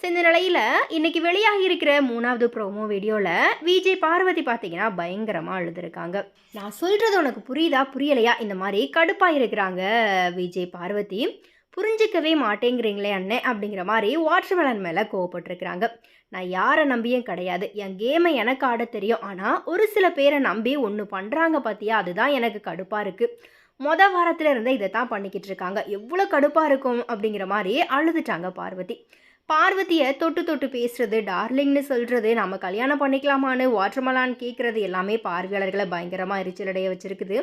So இந்த நிலையில் இன்றைக்கி வெளியாகி இருக்கிற மூணாவது ப்ரோமோ வீடியோவில் விஜய் பார்வதி பார்த்தீங்கன்னா பயங்கரமாக அழுதுருக்காங்க. நான் சொல்கிறது உனக்கு புரியுதா புரியலையா? இந்த மாதிரி கடுப்பாக இருக்கிறாங்க விஜய் பார்வதி. புரிஞ்சிக்கவே மாட்டேங்கிறீங்களே அண்ணே அப்படிங்கிற மாதிரி வாட்டர்மெலன் மேலே கோவப்பட்டிருக்கிறாங்க. நான் யாரை நம்பியும் கிடையாது. என் கேமை எனக்கு ஆட தெரியும். ஆனால் ஒரு சில பேரை நம்பி ஒன்று பண்ணுறாங்க பார்த்தியா அதுதான் எனக்கு கடுப்பாக இருக்குது மொதல் வாரத்தில் இருந்து இதை தான் பண்ணிக்கிட்டு இருக்காங்க. எவ்வளோ கடுப்பாக இருக்கும் அப்படிங்கிற மாதிரி அழுதுட்டாங்க பார்வதி. பார்வதியை தொட்டு தொட்டு பேசுறது டார்லிங்னு சொல்கிறது நம்ம கல்யாணம் பண்ணிக்கலாமான்னு வாட்டர்மலான் கேட்குறது எல்லாமே பார்வையாளர்களை பயங்கரமாக எரிச்சலடைய வச்சிருக்குது.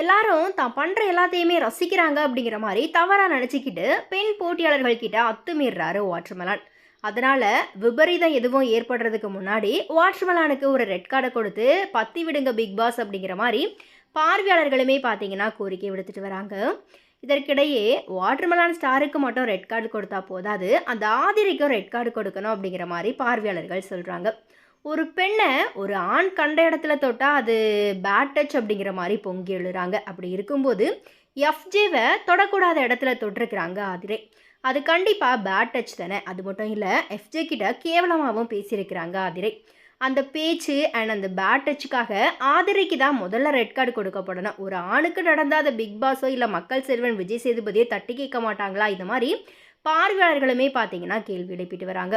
எல்லாரும் தான் பண்ணுற எல்லாத்தையுமே ரசிக்கிறாங்க அப்படிங்கிற மாதிரி தவறாக நினச்சிக்கிட்டு பெண் போட்டியாளர்கள் கிட்ட அத்துமீறாரு வாட்டர்மலான் அதனால் விபரீதம் எதுவும் ஏற்படுறதுக்கு முன்னாடி வாட்ச்மலானுக்கு ஒரு ரெட் கார்டை கொடுத்து பத்தி விடுங்க பிக் பாஸ் அப்படிங்கிற மாதிரி பார்வையாளர்களுமே பார்த்தீங்கன்னா கோரிக்கை விடுத்துட்டு வராங்க. இதற்கிடையே வாட்டர்மெலான் ஸ்டாருக்கு மட்டும் ரெட் கார்டு கொடுத்தா போதாது அந்த ஆதிரிக்கும் ரெட் கார்டு கொடுக்கணும் அப்படிங்கிற மாதிரி பார்வையாளர்கள் சொல்கிறாங்க ஒரு பெண்ணை ஒரு ஆண் கண்ட இடத்துல தொட்டால் அது பேட் டச் அப்படிங்கிற மாதிரி பொங்கி எழுறாங்க. அப்படி இருக்கும்போது எஃப்ஜேவை தொடக்கூடாத இடத்துல தொட்டிருக்கிறாங்க ஆதிரை. அது கண்டிப்பாக பேட் டச் தானே அது மட்டும் இல்லை எஃப்ஜே கிட்ட கேவலமாகவும் பேசியிருக்கிறாங்க ஆதிரை. அந்த பேச்சு அண்ட் அந்த பேட் டச்சுக்காக ஆதிரைக்கு தான் முதல்ல ரெட் கார்டு கொடுக்கப்படணும். ஒரு ஆணுக்கு நடந்தால் அந்த பிக் பாஸோ இல்லை மக்கள் செல்வன் விஜய் சேதுபதியை தட்டி கேட்க மாட்டாங்களா? இந்த மாதிரி பார்வையாளர்களுமே பார்த்தீங்கன்னா கேள்வி எழுப்பிட்டு வராங்க.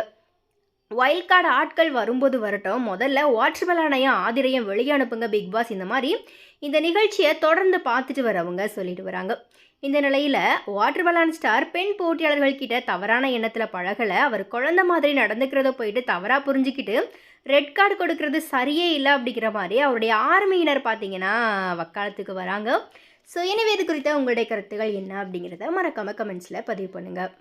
வைல்ட் கார்டு ஆட்கள் வரும்போது வரட்டும். முதல்ல வாட்டர்மெலானையும் ஆதிரையும் வெளியே அனுப்புங்க பிக் பாஸ் இந்த மாதிரி இந்த நிகழ்ச்சியை தொடர்ந்து பார்த்துட்டு வரவங்க சொல்லிட்டு வராங்க. இந்த நிலையில் வாட்டர்மெலான் ஸ்டார் பெண் போட்டியாளர்கள்கிட்ட தவறான எண்ணத்தில் பழகலை. அவர் குழந்த மாதிரி நடந்துக்கிறத போயிட்டு தவறாக புரிஞ்சுக்கிட்டு ரெட் கார்டு கொடுக்கறது சரியே இல்லை அப்படிங்கிற மாதிரி அவருடைய ஆர்மியினர் பார்த்தீங்கன்னா வக்காலத்துக்கு வராங்க. ஸோ எனவே இது குறித்த உங்களுடைய கருத்துக்கள் என்ன அப்படிங்கிறத மறக்காமல் கமெண்ட்ஸில் பதிவு பண்ணுங்கள்